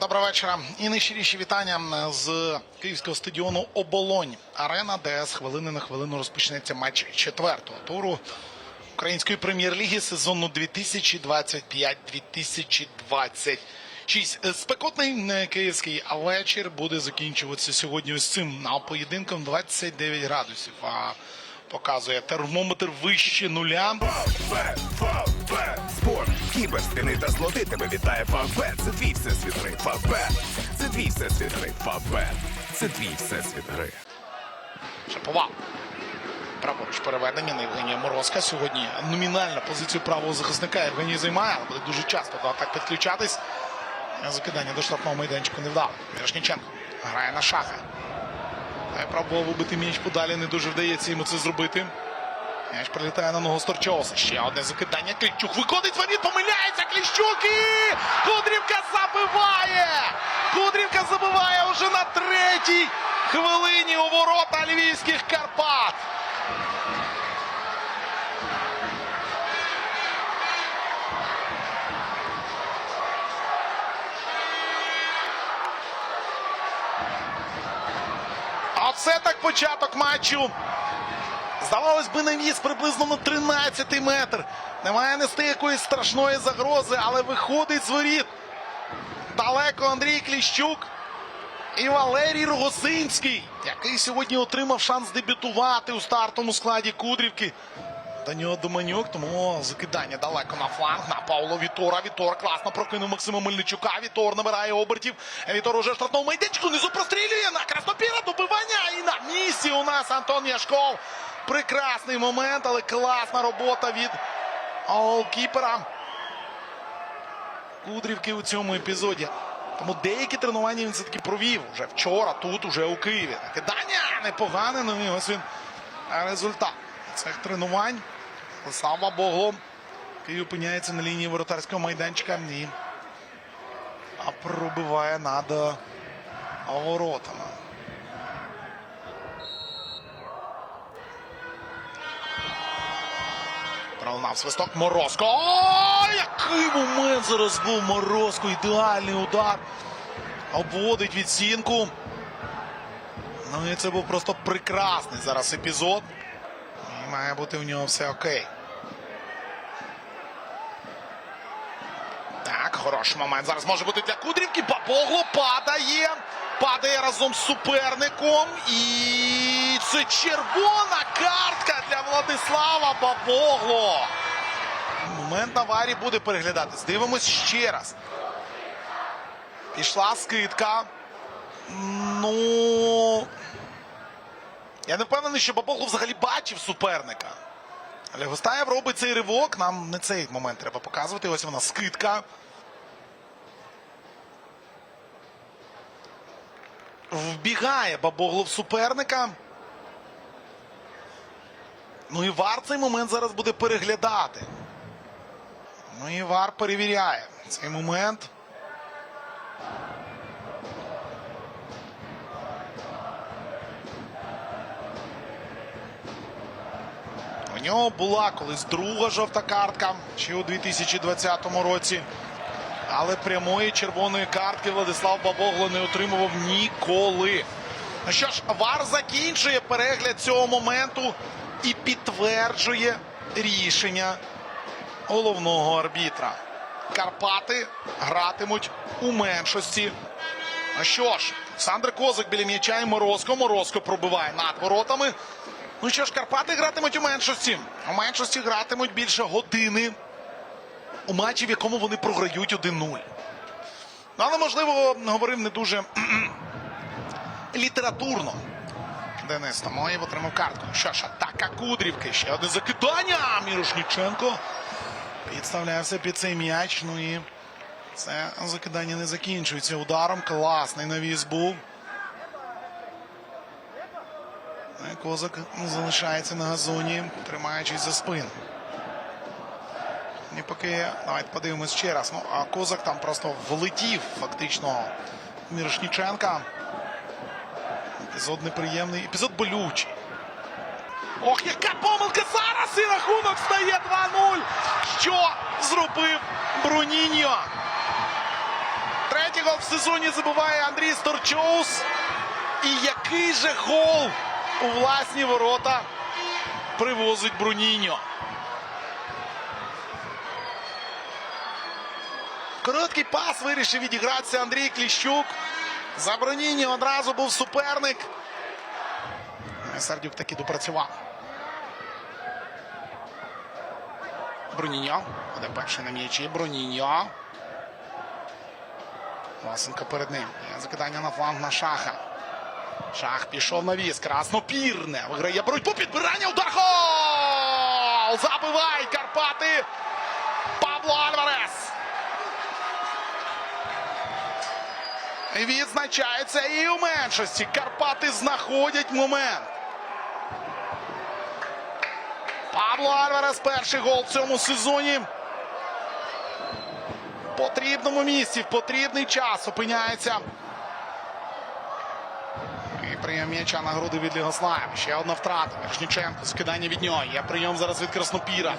Доброго вечора. І найщиріші вітання з київського стадіону Оболонь. Арена, де з хвилини на хвилину розпочнеться матч четвертого туру української прем'єр-ліги сезону 2025-2026. Спекотний е, київський вечір буде закінчуватися сьогодні ось цим поєдинком 29 градусів. А показує термометр вище нуля. Спорт, та злоти тебе вітає Фавбет. Це твій всесвіт гри. Фавбет. Це твій всесвіт гри. Фавбет. Це твій всесвіт гри. Шаповал. Праворуч переведення на Євгенія Морозка. Сьогодні номінальна позицію правого захисника Євгеній займає, але буде дуже часто до атак підключатись. Закидання до штрафного майданчику не вдало. Мірошніченко грає на шаха. Пробував вибити м'яч подалі, не дуже вдається йому це зробити. М'яч прилітає на ногу Сторчоуса. Ще одне закидання. Кліщук виходить воріт, помиляється Кліщук і Кудрівка забиває! Кудрівка забиває уже на третій хвилині у ворота львівських Карпат. Оце так початок матчу. Здавалось би, навіс приблизно на 13 метр. Немає нести якоїсь страшної загрози, але виходить з воріт. Далеко Андрій Кліщук і Валерій Рогосинський, який сьогодні отримав шанс дебютувати у стартовому складі Кудрівки. До нього Доманюк, тому закидання далеко на фланг на Павло Вітора. Вітор класно прокинув Максима Мельничука. Вітор набирає обертів. Вітор уже в штрафному майданчику. Низу прострілює на Краснопіра. Добивання. І на місці у нас Антон Яшков. Прекрасний момент, але класна робота від голкіпера. Кудрівки у цьому епізоді. Тому деякі тренування він все-таки провів вже вчора, тут, уже у Києві. Кидання непогане, ну і ось він результат цих тренувань. Слава Богу. Київ опиняється на лінії воротарського майданчика і а пробиває над е, воротами. Пролунав свисток Морозко. О, який момент зараз був Морозко. Ідеальний удар. Обводить відцінку. Ну і це був просто прекрасний зараз епізод. І має бути в нього все окей. Так, хороший момент. Зараз може бути для Кудрівки. Бабогло падає. Падає разом з суперником. І червона картка для Владислава Бабогло. Момент аварії буде переглядатись. Дивимось ще раз. Пішла скидка. Ну. Я не впевнений, що Бабогло взагалі бачив суперника. Але Гостаєв робить цей ривок. Нам не цей момент треба показувати. Ось вона скидка. Вбігає Бабогло в суперника. Ну і Вар цей момент зараз буде переглядати. Ну і Вар перевіряє цей момент. У нього була колись друга жовта картка ще у 2020 році. Але прямої червоної картки Владислав Бабогло не отримував ніколи. Ну що ж, Вар закінчує перегляд цього моменту і підтверджує рішення головного арбітра. Карпати гратимуть у меншості. Ну що ж, Сандр Козик біля м'яча і Морозко. Морозко пробиває над воротами. Ну що ж, Карпати гратимуть у меншості. У меншості гратимуть більше години у матчі, в якому вони програють 1-0. Ну, але, можливо, говорив не дуже літературно. Денис Тамоєв отримав картку. Що ж, атака Кудрівки. Ще одне закидання. Мірошніченко підставлявся під цей м'яч. Ну і це закидання не закінчується ударом. Класний навіс був. Ну Козак залишається на газоні, тримаючись за спину. І поки давайте подивимось ще раз. Ну, а Козак там просто влетів фактично Мірошніченка. Епізод неприємний, епізод болючий. Ох, яка помилка зараз! І рахунок стає 2-0. Що зробив Бруніньо? Третій гол в сезоні забиває Андрій Сторчоус. І який же гол у власні ворота привозить Бруніньо. Короткий пас вирішив відігратися Андрій Кліщук. За Бруніньо одразу був суперник. Сердюк таки допрацював. Бруніньо. Буде перший на м'ячі. Бруніньо. Власенко перед ним. Закидання на фланг на шаха. Шах пішов на віз. Краснопірне. Виграє боротьбу. Підбирання. Удар. Гол! Забивають Карпати. Пабло Альварес. Відзначається і у меншості. Карпати знаходять момент. Пабло Альварес перший гол в цьому сезоні. В потрібному місці, в потрібний час опиняється. І прийом м'яча на груди від Лігослава. Ще одна втрата. Вершніченко, скидання від нього. Є прийом зараз від Краснопіра.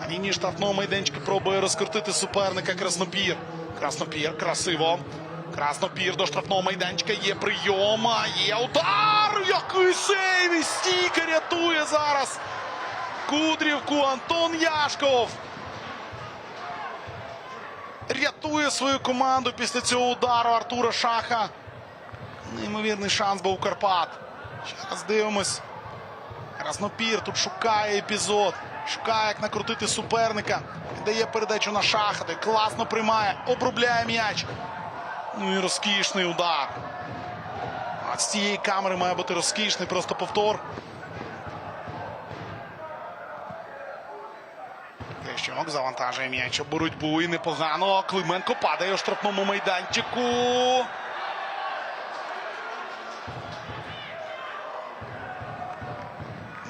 На лінії штрафного майданчика пробує розкрутити суперника Краснопір. Краснопір красиво. Краснопір до штрафного майданчика. Є прийом. Є удар. Який сейв! І стійка рятує зараз. Кудрівку Антон Яшков. Рятує свою команду після цього удару Артура Шаха. Неймовірний шанс був у Карпат. Ще раз дивимось. Краснопір тут шукає епізод. Шукає, як накрутити суперника. Дає передачу на шаха. Класно приймає, обробляє м'яч. Ну і розкішний удар. А з цієї камери має бути розкішний просто повтор. Клещок завантажує м'яч у боротьбу і непогано. Клименко падає у штрафному майданчику.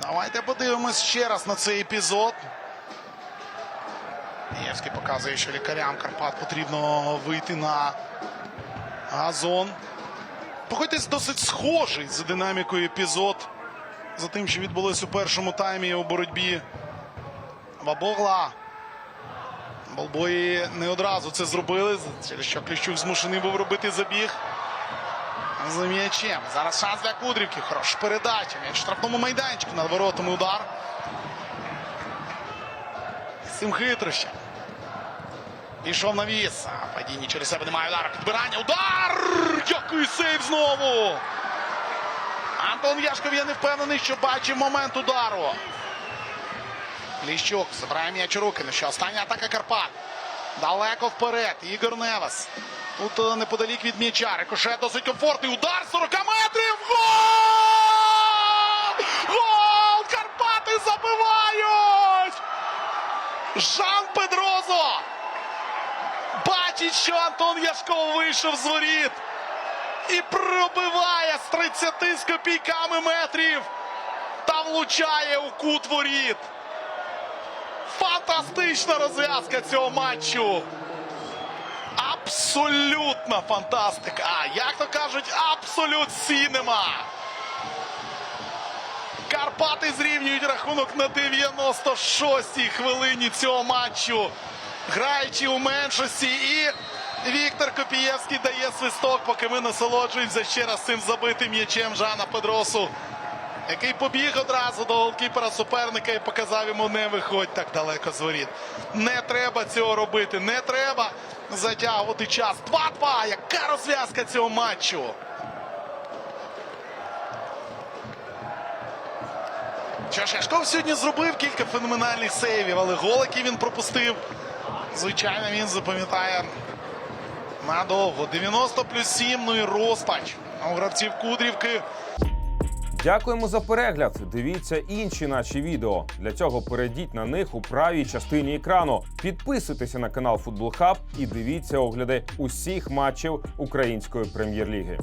Давайте подивимось ще раз на цей епізод. Євський показує, що лікарям Карпат потрібно вийти на газон. Погодьтесь, досить схожий за динамікою епізод. За тим, що відбулося у першому таймі у боротьбі Вабогла. Болбої не одразу це зробили, через що Кліщук змушений був робити забіг. За м'ячем. Зараз шанс для Кудрівки. Хороша передача. М'яч в штрафному майданчику. Над воротами удар. Цим хитрощем. Пішов на віс. А падіння через себе немає удара. Підбирання. Удар! Який сейв знову! Антон Яшков, я не впевнений, що бачив момент удару. Ліщук забирає м'яч руки. Ну що, остання атака Карпат. Далеко вперед. Ігор Невес. Тут е, неподалік від м'яча. Рикошет досить комфортний. Удар 40 метрів. Гол! Гол! Карпати забивають! Жан! Що Антон Яшков вийшов з воріт. І пробиває з 30 з копійками метрів. Та влучає у кут воріт. Фантастична розв'язка цього матчу. Абсолютна фантастика. Як то кажуть, абсолют сінема. Карпати зрівнюють рахунок на 96-й хвилині цього матчу. Граючи у меншості. І Віктор Копієвський дає свисток, поки ми насолоджуємося ще раз цим забитим м'ячем Жана Педросу який побіг одразу до голкіпера суперника і показав йому не виходь так далеко з воріт. Не треба цього робити, не треба затягувати час. 2-2. Яка розв'язка цього матчу? Що сьогодні зробив кілька феноменальних сейвів, але гол, який він пропустив, звичайно, він запам'ятає надовго. 90 плюс 7, ну і розпач у гравців Кудрівки. Дякуємо за перегляд. Дивіться інші наші відео. Для цього перейдіть на них у правій частині екрану. Підписуйтеся на канал Футбол Хаб і дивіться огляди усіх матчів української прем'єр-ліги.